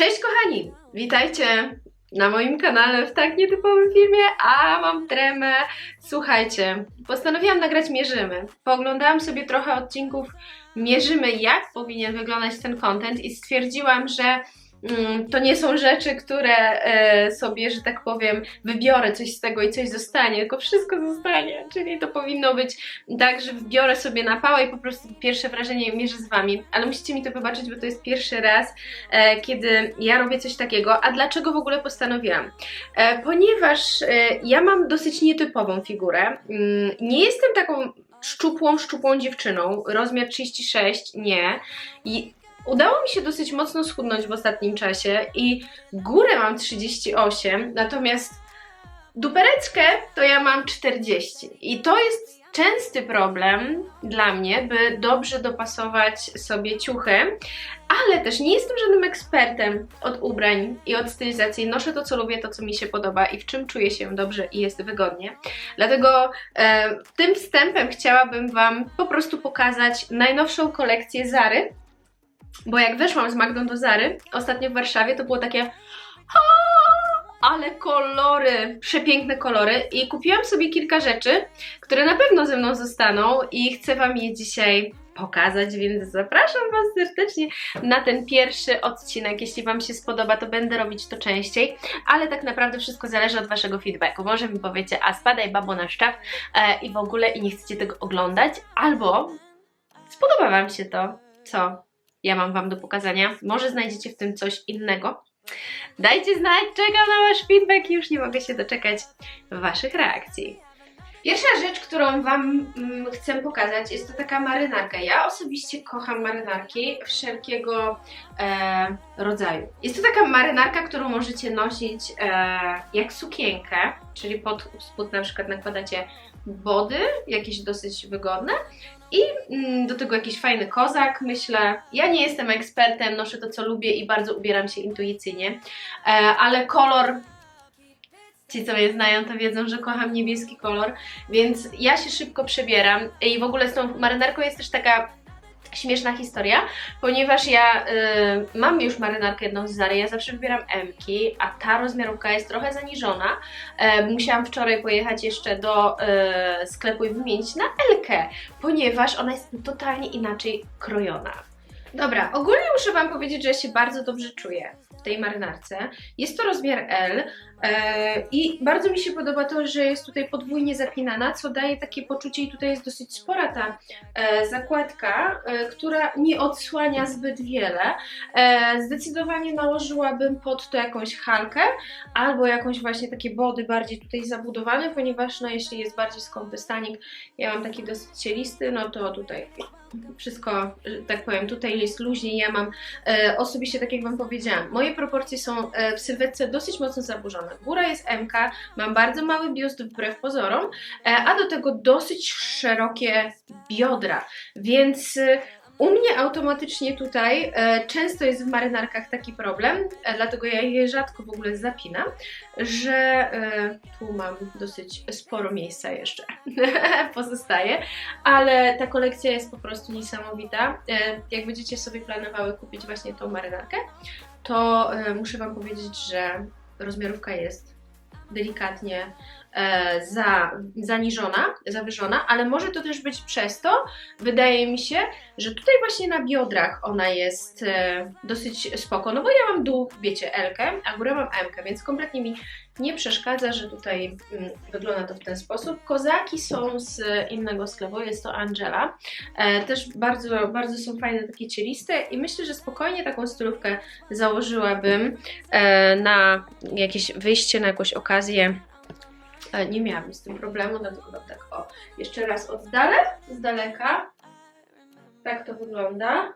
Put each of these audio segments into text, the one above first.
Cześć kochani! Witajcie na moim kanale w tak nietypowym filmie, a mam tremę. Słuchajcie, postanowiłam nagrać Mierzymy. Pooglądałam sobie trochę odcinków Mierzymy, jak powinien wyglądać ten content i stwierdziłam, że to nie są rzeczy, które e, sobie, że tak powiem, wybiorę coś z tego i coś zostanie, tylko wszystko zostanie. Czyli to powinno być tak, że wbiorę sobie na pałę i po prostu pierwsze wrażenie mierzę z Wami. Ale musicie mi to wybaczyć, bo to jest pierwszy raz, e, kiedy ja robię coś takiego. A dlaczego w ogóle postanowiłam? E, ponieważ ja mam dosyć nietypową figurę. Mm, nie jestem taką szczupłą, szczupłą dziewczyną. Rozmiar 36, nie. I Udało mi się dosyć mocno schudnąć w ostatnim czasie i górę mam 38, natomiast dupereczkę to ja mam 40. I to jest częsty problem dla mnie, by dobrze dopasować sobie ciuchy, ale też nie jestem żadnym ekspertem od ubrań i od stylizacji. Noszę to, co lubię, to, co mi się podoba i w czym czuję się dobrze i jest wygodnie. Dlatego e, tym wstępem chciałabym Wam po prostu pokazać najnowszą kolekcję Zary, bo jak weszłam z Magdą do Zary ostatnio w Warszawie, to było takie "Aaa, ale kolory, przepiękne kolory i kupiłam sobie kilka rzeczy, które na pewno ze mną zostaną i chcę Wam je dzisiaj pokazać, więc zapraszam Was serdecznie na ten pierwszy odcinek. Jeśli Wam się spodoba, to będę robić to częściej, ale tak naprawdę wszystko zależy od Waszego feedbacku. Może mi powiecie, a spadaj babo na szczaw e, i w ogóle i nie chcecie tego oglądać, albo spodoba Wam się to, co ja mam Wam do pokazania. Może znajdziecie w tym coś innego. Dajcie znać, czekam na Wasz feedback i już nie mogę się doczekać Waszych reakcji. Pierwsza rzecz, którą Wam mm, chcę pokazać, jest to taka marynarka. Ja osobiście kocham marynarki wszelkiego e, rodzaju. Jest to taka marynarka, którą możecie nosić e, jak sukienkę, czyli pod spód na przykład nakładacie body, jakieś dosyć wygodne i mm, do tego jakiś fajny kozak, myślę. Ja nie jestem ekspertem, noszę to co lubię i bardzo ubieram się intuicyjnie, e, ale kolor Ci, co mnie znają, to wiedzą, że kocham niebieski kolor, więc ja się szybko przebieram. I w ogóle z tą marynarką jest też taka śmieszna historia, ponieważ ja y, mam już marynarkę jedną z Zary, ja zawsze wybieram M-ki, a ta rozmiarówka jest trochę zaniżona. E, musiałam wczoraj pojechać jeszcze do y, sklepu i wymienić na L-kę, ponieważ ona jest totalnie inaczej krojona. Dobra, ogólnie muszę Wam powiedzieć, że ja się bardzo dobrze czuję w tej marynarce. Jest to rozmiar L i bardzo mi się podoba to, że jest tutaj podwójnie zapinana, co daje takie poczucie i tutaj jest dosyć spora ta e, zakładka, e, która nie odsłania zbyt wiele. E, zdecydowanie nałożyłabym pod to jakąś halkę albo jakąś właśnie takie body bardziej tutaj zabudowane, ponieważ no jeśli jest bardziej skąpy stanik, ja mam taki dosyć cielisty, no to tutaj wszystko, tak powiem, tutaj jest luźniej, ja mam e, osobiście, tak jak Wam powiedziałam, moje proporcje są e, w sylwetce dosyć mocno zaburzone. Góra jest MK, mam bardzo mały biust wbrew pozorom, e, a do tego dosyć szerokie biodra, więc e, u mnie automatycznie tutaj e, często jest w marynarkach taki problem, e, dlatego ja je rzadko w ogóle zapinam, że e, tu mam dosyć sporo miejsca jeszcze pozostaje, ale ta kolekcja jest po prostu niesamowita. E, jak będziecie sobie planowały kupić właśnie tą marynarkę, to e, muszę Wam powiedzieć, że rozmiarówka jest delikatnie e, za, zaniżona, zawyżona, ale może to też być przez to, wydaje mi się, że tutaj właśnie na biodrach ona jest e, dosyć spoko, no bo ja mam dół, wiecie, L, a górę mam M, więc kompletnie mi nie przeszkadza, że tutaj mm, wygląda to w ten sposób. Kozaki są z innego sklepu, jest to Angela. E, też bardzo, bardzo są fajne, takie cieliste i myślę, że spokojnie taką stylówkę założyłabym e, na jakieś wyjście, na jakąś okazję. E, nie miałabym z tym problemu, dlatego wam tak o, jeszcze raz oddalę z daleka. Tak to wygląda.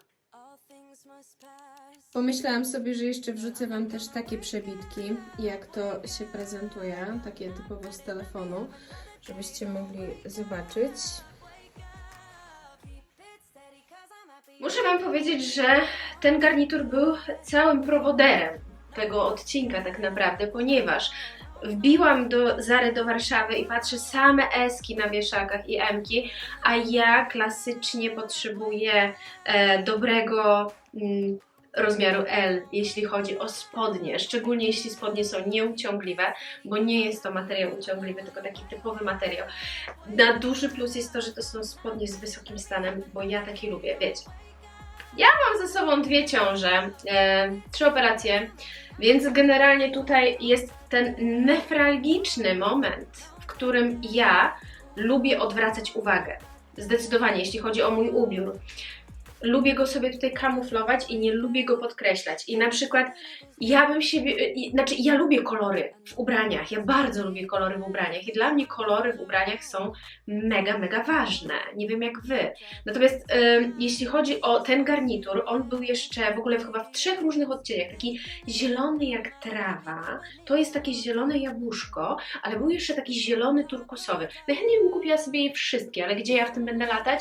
Pomyślałam sobie, że jeszcze wrzucę Wam też takie przebitki, jak to się prezentuje, takie typowo z telefonu, żebyście mogli zobaczyć. Muszę Wam powiedzieć, że ten garnitur był całym prowoderem tego odcinka tak naprawdę, ponieważ wbiłam do Zary do Warszawy i patrzę same eski na wieszakach i emki, a ja klasycznie potrzebuję e, dobrego mm, rozmiaru L, jeśli chodzi o spodnie, szczególnie jeśli spodnie są nieuciągliwe, bo nie jest to materiał uciągliwy, tylko taki typowy materiał. Na duży plus jest to, że to są spodnie z wysokim stanem, bo ja takie lubię, wiecie. Ja mam ze sobą dwie ciąże, e, trzy operacje, więc generalnie tutaj jest ten nefralgiczny moment, w którym ja lubię odwracać uwagę. Zdecydowanie, jeśli chodzi o mój ubiór. Lubię go sobie tutaj kamuflować i nie lubię go podkreślać. I na przykład ja bym siebie, i- znaczy ja lubię kolory w ubraniach, ja bardzo lubię kolory w ubraniach i dla mnie kolory w ubraniach są mega, mega ważne. Nie wiem jak wy. Natomiast jeśli chodzi o ten garnitur, on był jeszcze w ogóle chyba w trzech różnych odcieniach. Taki zielony jak trawa, to jest takie zielone jabłuszko, ale był jeszcze taki zielony turkusowy. Najchętniej bym kupiła sobie je wszystkie, ale gdzie ja w tym będę latać?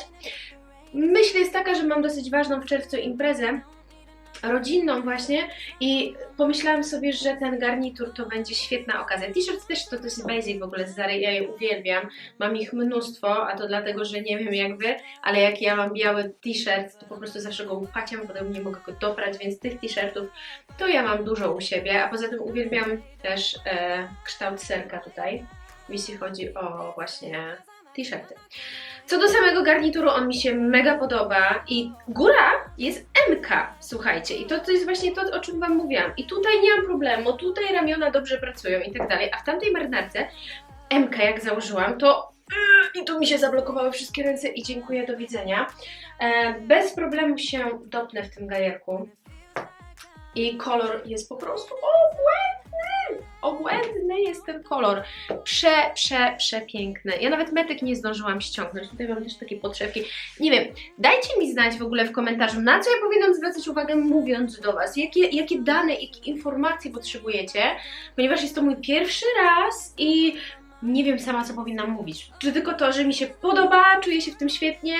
Myśl jest taka, że mam dosyć ważną w czerwcu imprezę rodzinną właśnie i pomyślałam sobie, że ten garnitur to będzie świetna okazja. T-shirt też to, jest basic w ogóle z Zary, ja je uwielbiam. Mam ich mnóstwo, a to dlatego, że nie wiem jak wy, ale jak ja mam biały t-shirt, to po prostu zawsze go upaciam, potem nie mogę go doprać, więc tych t-shirtów to ja mam dużo u siebie, a poza tym uwielbiam też e, kształt serka tutaj, jeśli chodzi o właśnie t-shirty. Co do samego garnituru, on mi się mega podoba i góra jest MK, słuchajcie, i to, to jest właśnie to, o czym Wam mówiłam. I tutaj nie mam problemu, tutaj ramiona dobrze pracują i tak dalej, a w tamtej marynarce MK jak założyłam, to yy, i tu mi się zablokowały wszystkie ręce i dziękuję, do widzenia. E, bez problemu się dopnę w tym gajerku i kolor jest po prostu obłędny, obłędny jest ten kolor. Prze, prze, przepiękne. Ja nawet metek nie zdążyłam ściągnąć. Tutaj mam też takie podszewki. Nie wiem, dajcie mi znać w ogóle w komentarzu, na co ja powinnam zwracać uwagę mówiąc do Was. Jakie, jakie dane, jakie informacje potrzebujecie, ponieważ jest to mój pierwszy raz i nie wiem sama, co powinnam mówić. Czy tylko to, że mi się podoba, czuję się w tym świetnie,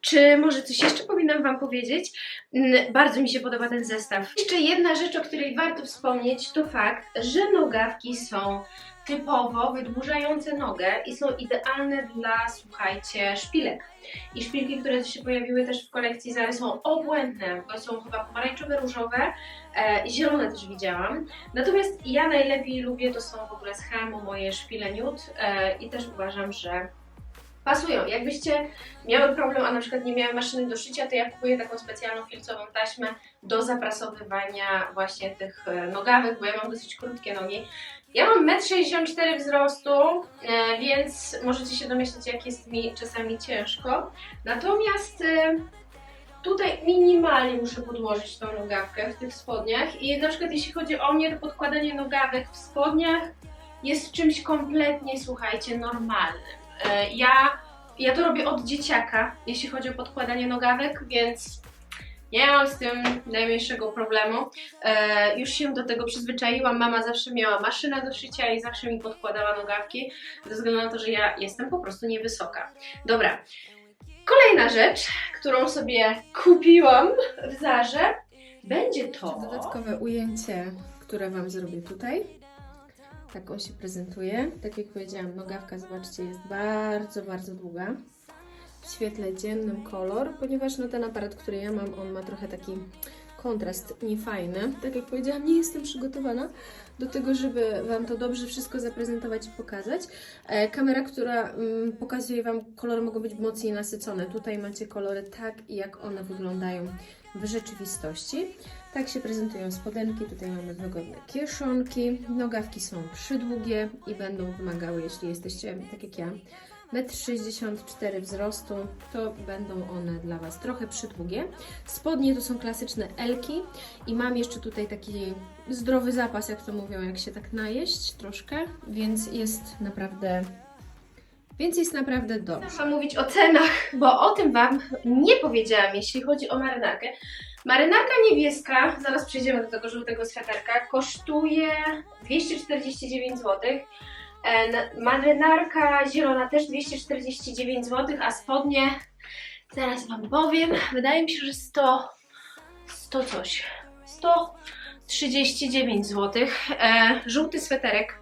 czy może coś jeszcze powinnam Wam powiedzieć? Mm, Bardzo mi się podoba ten zestaw. Jeszcze jedna rzecz, o której warto wspomnieć, to fakt, że nogawki są typowo wydłużające nogę i są idealne dla, słuchajcie, szpilek. I szpilki, które się pojawiły też w kolekcji Zary są obłędne, bo są chyba pomarańczowe, różowe, e, zielone też widziałam. Natomiast ja najlepiej lubię, to są w ogóle z Helmu moje szpile nude e, i też uważam, że pasują. Jakbyście miały problem, a na przykład nie miały maszyny do szycia, to ja kupuję taką specjalną filcową taśmę do zaprasowywania właśnie tych e, nogawek, bo ja mam dosyć krótkie nogi. Ja mam 1,64 m wzrostu, e, więc możecie się domyśleć, jak jest mi czasami ciężko. Natomiast e, tutaj minimalnie muszę podłożyć tą nogawkę w tych spodniach i na przykład jeśli chodzi o mnie, to podkładanie nogawek w spodniach jest czymś kompletnie, słuchajcie, normalnym. E, Ja, ja to robię od dzieciaka, jeśli chodzi o podkładanie nogawek, więc nie mam z tym najmniejszego problemu. E, już się do tego przyzwyczaiłam. Mama zawsze miała maszynę do szycia i zawsze mi podkładała nogawki, ze względu na to, że ja jestem po prostu niewysoka. Dobra. Kolejna rzecz, którą sobie kupiłam w Zarze, będzie to... Dodatkowe ujęcie, które Wam zrobię tutaj. Tak on się prezentuje. Tak jak powiedziałam, nogawka, zobaczcie, jest bardzo, bardzo długa. W świetle dziennym kolor, ponieważ no, ten aparat, który ja mam, on ma trochę taki kontrast niefajny. Tak jak powiedziałam, nie jestem przygotowana do tego, żeby Wam to dobrze wszystko zaprezentować i pokazać. E, kamera, która mm, pokazuje Wam, kolory mogą być mocniej nasycone. Tutaj macie kolory tak, jak one wyglądają w rzeczywistości. Tak się prezentują spodenki. Tutaj mamy wygodne kieszonki. Nogawki są przydługie i będą wymagały, jeśli jesteście tak jak ja, 1,64 m wzrostu, to będą one dla Was trochę przydługie. Spodnie to są klasyczne elki i mam jeszcze tutaj taki zdrowy zapas, jak to mówią, jak się tak najeść troszkę, więc jest naprawdę, więc jest naprawdę dobrze. Muszę mówić o cenach, bo o tym Wam nie powiedziałam, jeśli chodzi o marynarkę. Marynarka niebieska, zaraz przejdziemy do tego żółtego sweterka, kosztuje 249 zł. E, na- Marynarka zielona też 249 zł, a spodnie, zaraz Wam powiem, wydaje mi się, że 100, 100 coś, 139 zł. E, żółty sweterek,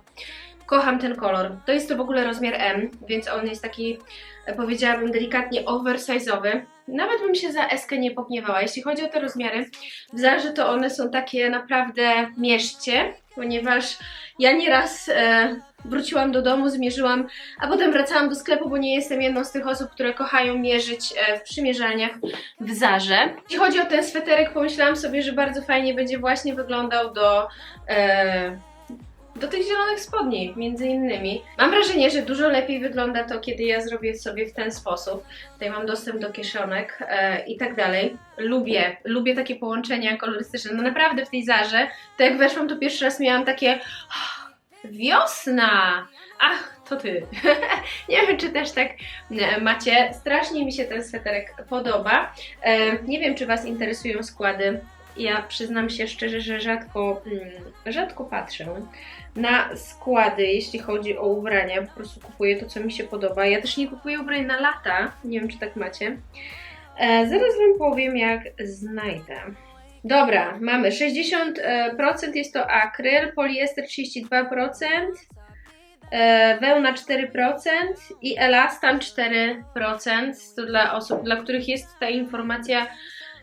kocham ten kolor. To jest to w ogóle rozmiar M, więc on jest taki, e, powiedziałabym, delikatnie oversize'owy. Nawet bym się za eskę nie pogniewała. Jeśli chodzi o te rozmiary, w Zarze to one są takie naprawdę mieszcie, ponieważ ja nieraz e, wróciłam do domu, zmierzyłam, a potem wracałam do sklepu, bo nie jestem jedną z tych osób, które kochają mierzyć e, w przymierzalniach w Zarze. Jeśli chodzi o ten sweterek, pomyślałam sobie, że bardzo fajnie będzie właśnie wyglądał do... E, do tych zielonych spodni, między innymi. Mam wrażenie, że dużo lepiej wygląda to, kiedy ja zrobię sobie w ten sposób. Tutaj mam dostęp do kieszonek e, i tak dalej. Lubię, lubię takie połączenia kolorystyczne. No naprawdę w tej Zarze, to jak weszłam, to pierwszy raz miałam takie "Ah, wiosna! Ach, to ty. nie wiem, czy też tak e, macie. Strasznie mi się ten sweterek podoba. E, nie wiem, czy Was interesują składy. Ja przyznam się szczerze, że rzadko, mm, rzadko patrzę na składy, jeśli chodzi o ubrania. Po prostu kupuję to, co mi się podoba. Ja też nie kupuję ubrań na lata. Nie wiem, czy tak macie. E, zaraz Wam powiem, jak znajdę. Dobra, mamy 60% jest to akryl, poliester 32%, e, wełna 4% i elastan 4%. To dla osób, dla których jest ta informacja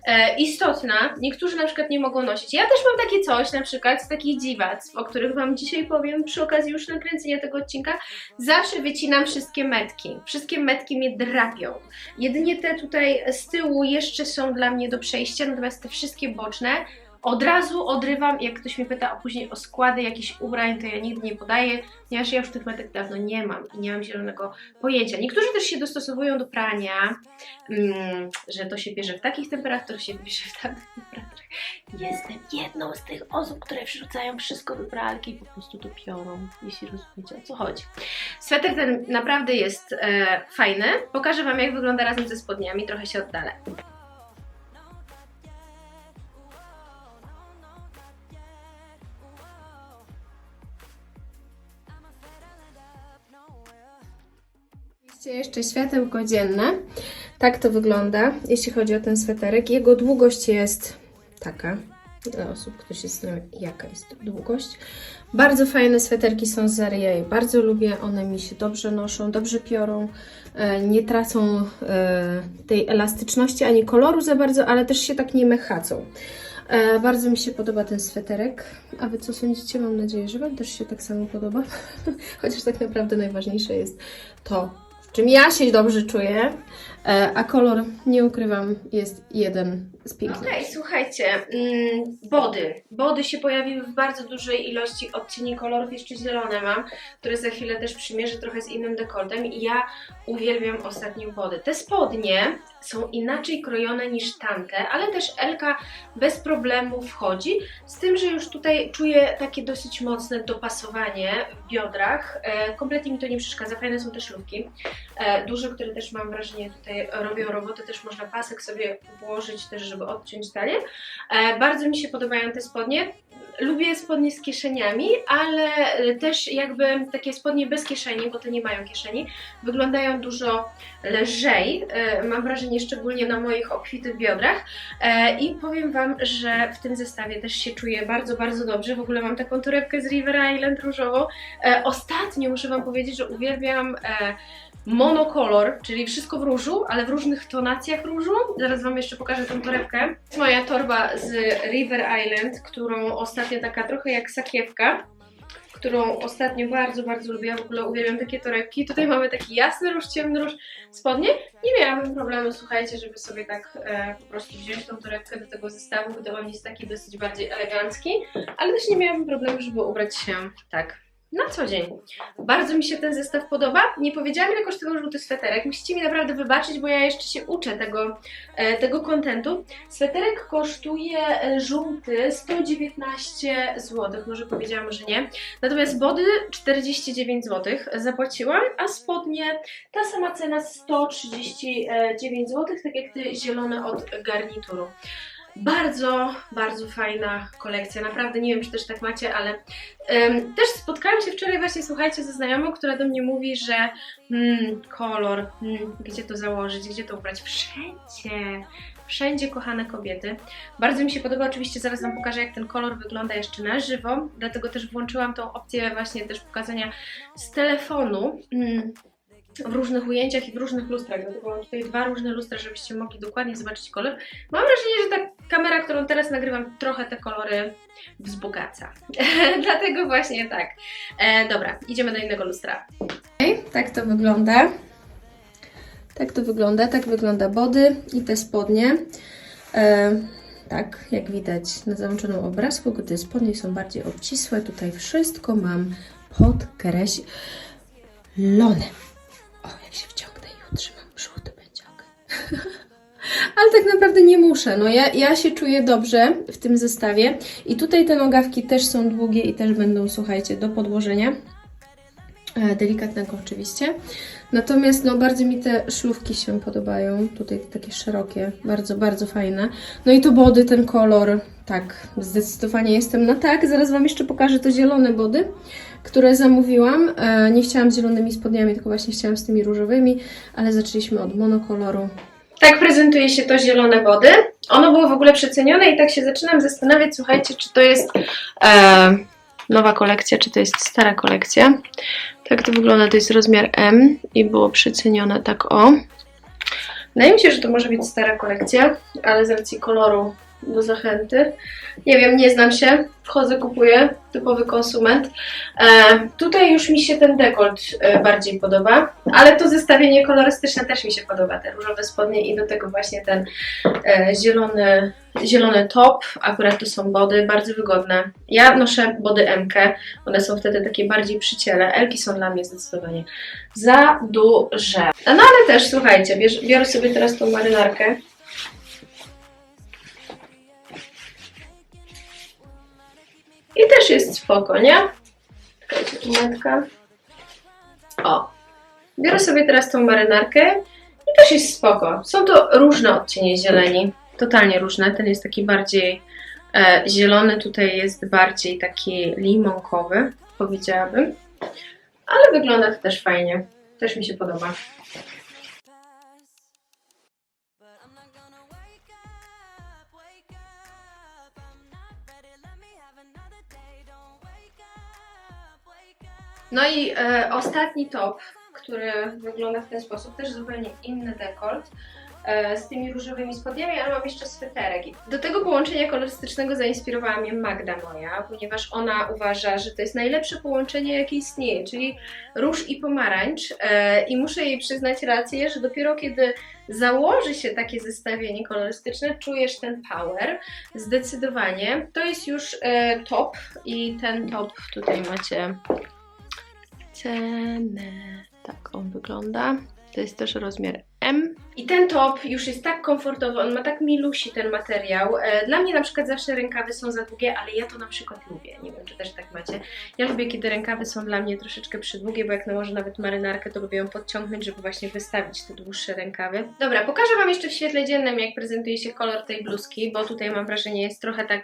e, istotna. Niektórzy na przykład nie mogą nosić. Ja też mam takie coś, na przykład z takich dziwactw, o których Wam dzisiaj powiem przy okazji już nakręcenia tego odcinka. Zawsze wycinam wszystkie metki. Wszystkie metki mnie drapią. Jedynie te tutaj z tyłu jeszcze są dla mnie do przejścia, natomiast te wszystkie boczne od razu odrywam, jak ktoś mnie pyta o później o składy jakichś ubrań, to ja nigdy nie podaję, ponieważ ja już tych metek dawno nie mam i nie mam zielonego pojęcia. Niektórzy też się dostosowują do prania, mm, że to się bierze w takich temperaturach, się bierze w takich temperaturach. Jestem jedną z tych osób, które wrzucają wszystko do pralki i po prostu to piorą, jeśli rozumiecie o co chodzi. Sweter ten naprawdę jest e, fajny. Pokażę Wam, jak wygląda razem ze spodniami, trochę się oddalę. Oczywiście jeszcze światełko dzienne. Tak to wygląda, jeśli chodzi o ten sweterek. Jego długość jest taka. Dla osób, które się zastanawiają, jaka jest długość. Bardzo fajne sweterki są z Zary, ja je bardzo lubię. One mi się dobrze noszą, dobrze piorą. E, Nie tracą e, tej elastyczności ani koloru za bardzo, ale też się tak nie mechacą. E, Bardzo mi się podoba ten sweterek. A Wy co sądzicie? Mam nadzieję, że Wam też się tak samo podoba. Chociaż tak naprawdę najważniejsze jest to, czym ja się dobrze czuję, a kolor, nie ukrywam, jest jeden z pięknych. Okej, słuchajcie, mm, body. Body się pojawiły w bardzo dużej ilości odcieni kolorów, jeszcze zielone mam, które za chwilę też przymierzę trochę z innym dekoltem i ja uwielbiam ostatnio body. Te spodnie są inaczej krojone niż tamte, ale też Elka bez problemu wchodzi, z tym, że już tutaj czuję takie dosyć mocne dopasowanie w biodrach. E, kompletnie mi to nie przeszkadza, fajne są te szlówki, e, duże, które też mam wrażenie tutaj robią robotę, też można pasek sobie włożyć też, żeby odciąć talię. E, bardzo mi się podobają te spodnie. Lubię spodnie z kieszeniami, ale też jakby takie spodnie bez kieszeni, bo te nie mają kieszeni, wyglądają dużo lżej. E, mam wrażenie, szczególnie na moich obfitych biodrach. E, I powiem Wam, że w tym zestawie też się czuję bardzo, bardzo dobrze. W ogóle mam taką torebkę z River Island różową. Ostatnio muszę Wam powiedzieć, że uwielbiam monokolor, czyli wszystko w różu, ale w różnych tonacjach różu. Zaraz Wam jeszcze pokażę tą torebkę. To moja torba z River Island, którą ostatnio taka trochę jak sakiewka którą ostatnio bardzo, bardzo lubię. W ogóle uwielbiam takie torebki. Tutaj mamy taki jasny róż, ciemny róż, spodnie. Nie miałabym problemu, słuchajcie, żeby sobie tak e, po prostu wziąć tą torebkę do tego zestawu, gdy on jest taki dosyć bardziej elegancki, ale też nie miałabym problemu, żeby ubrać się tak na co dzień. Bardzo mi się ten zestaw podoba. Nie powiedziałam, ile kosztował żółty sweterek. Musicie mi naprawdę wybaczyć, bo ja jeszcze się uczę tego, e, tego kontentu. Sweterek kosztuje e, żółty 119 zł. Może powiedziałam, może nie. Natomiast body 49 zł zapłaciłam, a spodnie ta sama cena 139 zł, tak jak te zielone od garnituru. Bardzo, bardzo fajna kolekcja. Naprawdę nie wiem, czy też tak macie, ale em, też spotkałam się wczoraj właśnie, słuchajcie, ze znajomą, która do mnie mówi, że mm, kolor, mm, gdzie to założyć, gdzie to ubrać? Wszędzie. Wszędzie kochane kobiety. Bardzo mi się podoba, oczywiście zaraz Wam pokażę jak ten kolor wygląda jeszcze na żywo, dlatego też włączyłam tą opcję właśnie też pokazania z telefonu. Mm. w różnych ujęciach i w różnych lustrach, dlatego mam tutaj dwa różne lustra, żebyście mogli dokładnie zobaczyć kolor. Mam wrażenie, że ta kamera, którą teraz nagrywam, trochę te kolory wzbogaca. dlatego właśnie tak. E, dobra, idziemy do innego lustra. Tak to wygląda. Tak to wygląda, tak wygląda body i te spodnie. E, tak, jak widać na załączonym obrazku, gdy spodnie są bardziej obcisłe, tutaj wszystko mam podkreślone. O, jak się wciągnę i utrzymam brzuch, to będzie ok. Ale tak naprawdę nie muszę. No ja, ja się czuję dobrze w tym zestawie. I tutaj te nogawki też są długie i też będą, słuchajcie, do podłożenia. E, delikatnego oczywiście. Natomiast no, bardzo mi te szlówki się podobają. Tutaj takie szerokie, bardzo, bardzo fajne. No i to body, ten kolor, tak, zdecydowanie jestem na tak. Zaraz Wam jeszcze pokażę to zielone body, które zamówiłam. E, nie chciałam z zielonymi spodniami, tylko właśnie chciałam z tymi różowymi, ale zaczęliśmy od monokoloru. Tak prezentuje się to zielone body. Ono było w ogóle przecenione i tak się zaczynam zastanawiać, słuchajcie, czy to jest e, nowa kolekcja, czy to jest stara kolekcja. Tak to wygląda, to jest rozmiar M i było przecenione tak o. Wydaje mi się, że to może być stara kolekcja, ale z racji koloru do zachęty. Nie wiem, nie znam się. Wchodzę, kupuję, typowy konsument. E, tutaj już mi się ten dekolt e, bardziej podoba, ale to zestawienie kolorystyczne też mi się podoba. Te różowe spodnie i do tego właśnie ten e, zielony, zielony top. Akurat to są body, bardzo wygodne. Ja noszę body MK, one są wtedy takie bardziej przyciele. Elki są dla mnie zdecydowanie za duże. No ale też, słuchajcie, bierz, biorę sobie teraz tą marynarkę. I też jest spoko, nie? Czekajcie, tu metka. O. Biorę sobie teraz tą marynarkę i też jest spoko. Są to różne odcienie zieleni. Totalnie różne. Ten jest taki bardziej e, zielony, tutaj jest bardziej taki limonkowy, powiedziałabym. Ale wygląda to też fajnie. Też mi się podoba. No i e, ostatni top, który wygląda w ten sposób, też zupełnie inny dekolt. e, Z tymi różowymi spodniami, ale mam jeszcze sweterek. Do tego połączenia kolorystycznego zainspirowała mnie Magda moja, ponieważ ona uważa, że to jest najlepsze połączenie, jakie istnieje, czyli róż i pomarańcz. E, I muszę jej przyznać rację, że dopiero kiedy założy się takie zestawienie kolorystyczne, czujesz ten power. Zdecydowanie. To jest już e, top i ten top tutaj macie cenę. Tak on wygląda. To jest też rozmiar M. I ten top już jest tak komfortowy, on ma tak milusi ten materiał. E, Dla mnie na przykład zawsze rękawy są za długie, ale ja to na przykład lubię. Nie wiem, czy też tak macie. Ja lubię, kiedy rękawy są dla mnie troszeczkę przydługie, bo jak nałożę nawet marynarkę, to lubię ją podciągnąć, żeby właśnie wystawić te dłuższe rękawy. Dobra, pokażę Wam jeszcze w świetle dziennym, jak prezentuje się kolor tej bluzki, bo tutaj mam wrażenie, jest trochę tak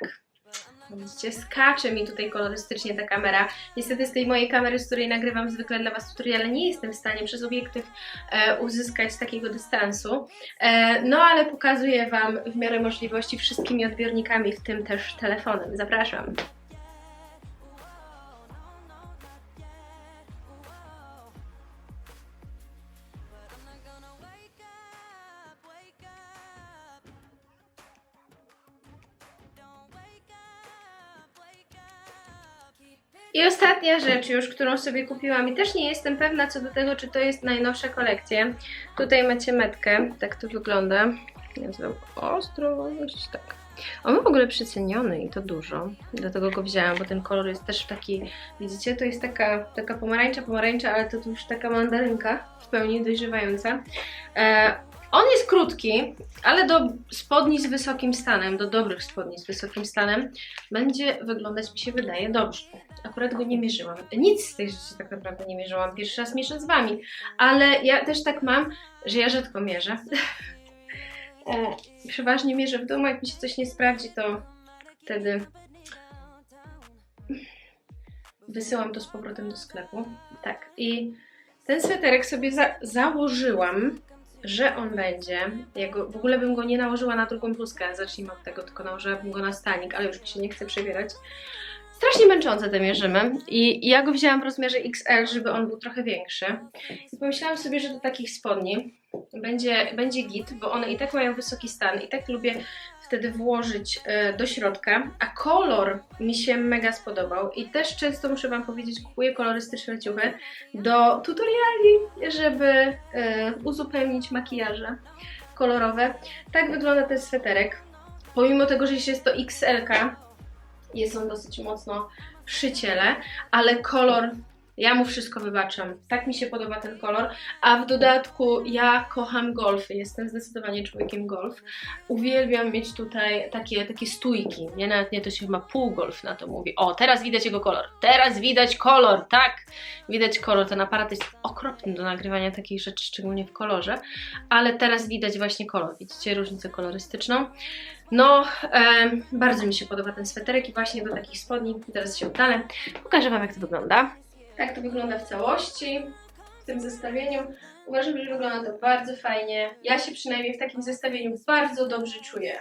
Widzicie, skacze mi tutaj kolorystycznie ta kamera. Niestety z tej mojej kamery, z której nagrywam zwykle dla Was tutoriale, nie jestem w stanie przez obiektyw e, uzyskać takiego dystansu. E, no ale pokazuję Wam w miarę możliwości wszystkimi odbiornikami, w tym też telefonem. Zapraszam. I ostatnia rzecz już, którą sobie kupiłam i też nie jestem pewna co do tego, czy to jest najnowsza kolekcja. Tutaj macie metkę, tak to wygląda. Ja znam ostrość, tak. On był w ogóle przeceniony i to dużo, dlatego go wzięłam, bo ten kolor jest też taki, widzicie, to jest taka, taka pomarańcza, pomarańcza, ale to już taka mandarynka w pełni dojrzewająca. E, on jest krótki, ale do spodni z wysokim stanem, do dobrych spodni z wysokim stanem będzie wyglądać, mi się wydaje, dobrze. Akurat go nie mierzyłam. Nic z tych rzeczy tak naprawdę nie mierzyłam. Pierwszy raz mierzę z Wami. Ale ja też tak mam, że ja rzadko mierzę. e, przeważnie mierzę w domu. Jak mi się coś nie sprawdzi, to wtedy wysyłam to z powrotem do sklepu. Tak. I ten sweterek sobie za założyłam, że on będzie. W ogóle bym go nie nałożyła na drugą bluzkę. Zacznijmy od tego, tylko nałożyłabym go na stanik, ale już się nie chce przebierać. strasznie męczące te mierzymy i ja go wzięłam w rozmiarze XL, żeby on był trochę większy. I pomyślałam sobie, że do takich spodni będzie, będzie git, bo one i tak mają wysoki stan, i tak lubię wtedy włożyć e, do środka, a kolor mi się mega spodobał i też często muszę Wam powiedzieć, kupuję kolorystyczne ciuchy do tutoriali, żeby e, uzupełnić makijaże kolorowe. Tak wygląda ten sweterek. Pomimo tego, że jest to XL, jest on dosyć mocno przy ciele, ale kolor, ja mu wszystko wybaczam. Tak mi się podoba ten kolor, a w dodatku ja kocham golfy, jestem zdecydowanie człowiekiem golf. Uwielbiam mieć tutaj takie, takie stójki, nie nawet nie to się chyba półgolf na to mówi. O, teraz widać jego kolor, teraz widać kolor, tak, widać kolor. Ten aparat jest okropny do nagrywania takich rzeczy, szczególnie w kolorze, ale teraz widać właśnie kolor, widzicie różnicę kolorystyczną. No, em, bardzo mi się podoba ten sweterek i właśnie do takich spodni, teraz się oddalę, pokażę Wam jak to wygląda. Tak to wygląda w całości, w tym zestawieniu. Uważam, że wygląda to bardzo fajnie. Ja się przynajmniej w takim zestawieniu bardzo dobrze czuję.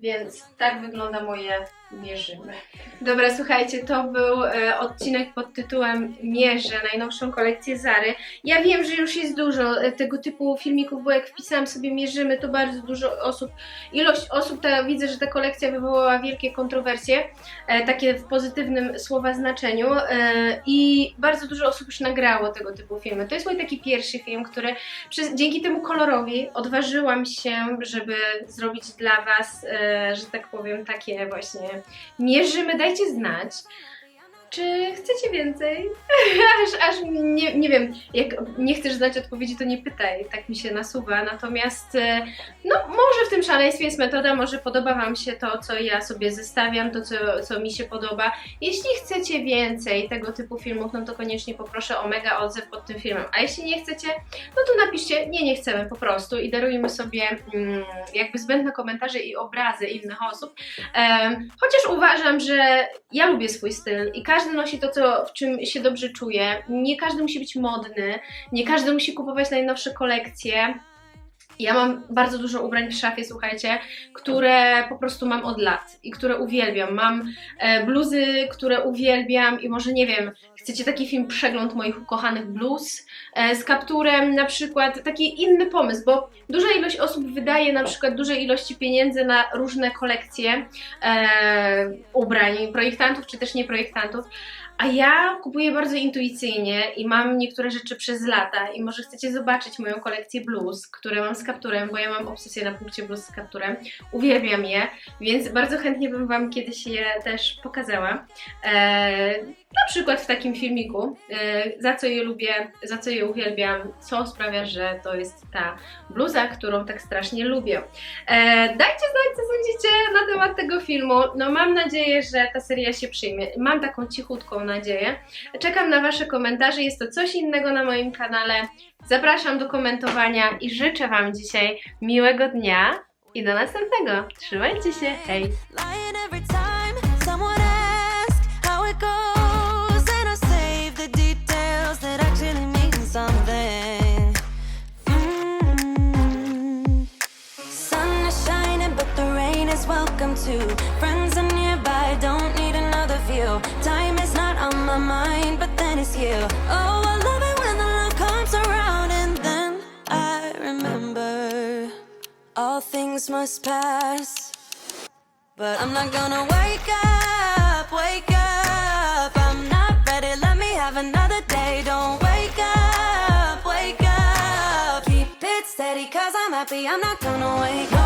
Więc tak wygląda moje mierzymy. Dobra, słuchajcie, to był e, odcinek pod tytułem Mierzę najnowszą kolekcję Zary. Ja wiem, że już jest dużo e, tego typu filmików, bo jak wpisałam sobie mierzymy, to bardzo dużo osób, ilość osób, ta, widzę, że ta kolekcja wywołała wielkie kontrowersje, e, takie w pozytywnym słowa znaczeniu e, i bardzo dużo osób już nagrało tego typu filmy. To jest mój taki pierwszy film, który przez, dzięki temu kolorowi odważyłam się, żeby zrobić dla Was, e, że tak powiem, takie właśnie mierzymy, dajcie znać. Czy chcecie więcej? aż, aż nie, nie wiem, jak nie chcesz znać odpowiedzi, to nie pytaj, tak mi się nasuwa. Natomiast, e, no, może w tym szaleństwie jest metoda, może podoba Wam się to, co ja sobie zestawiam, to, co, co mi się podoba. Jeśli chcecie więcej tego typu filmów, no to koniecznie poproszę o mega odzew pod tym filmem. A jeśli nie chcecie, no to napiszcie, nie, nie chcemy po prostu i darujmy sobie mm, jakby zbędne komentarze i obrazy innych osób. Em, chociaż uważam, że ja lubię swój styl i każdy nosi to, co, w czym się dobrze czuje. Nie każdy musi być modny, nie każdy musi kupować najnowsze kolekcje. Ja mam bardzo dużo ubrań w szafie, słuchajcie, które po prostu mam od lat i które uwielbiam. Mam e, bluzy, które uwielbiam i może nie wiem, chcecie taki film przegląd moich ukochanych bluz e, z kapturem na przykład, taki inny pomysł, bo duża ilość osób wydaje na przykład duże ilości pieniędzy na różne kolekcje e, ubrań, projektantów czy też nieprojektantów, a ja kupuję bardzo intuicyjnie i mam niektóre rzeczy przez lata i może chcecie zobaczyć moją kolekcję bluz, które mam z kapturem, bo ja mam obsesję na punkcie bluz z kapturem. Uwielbiam je, więc bardzo chętnie bym Wam kiedyś je też pokazała. Eee, na przykład w takim filmiku, e, za co je lubię, za co je uwielbiam, co sprawia, że to jest ta bluza, którą tak strasznie lubię. E, dajcie znać, co sądzicie na temat tego filmu. No mam nadzieję, że ta seria się przyjmie. Mam taką cichutką nadzieję. Czekam na Wasze komentarze. Jest to coś innego na moim kanale. Zapraszam do komentowania i życzę Wam dzisiaj miłego dnia i do następnego. Trzymajcie się, hej! It goes, and I save the details that actually mean something. Mm. Sun is shining, but the rain is welcome too. Friends are nearby, don't need another view. Time is not on my mind, but then it's you. Oh, I love it when the love comes around, and then I remember all things must pass. But I'm not gonna wake up, wake up. I'm not gonna wait.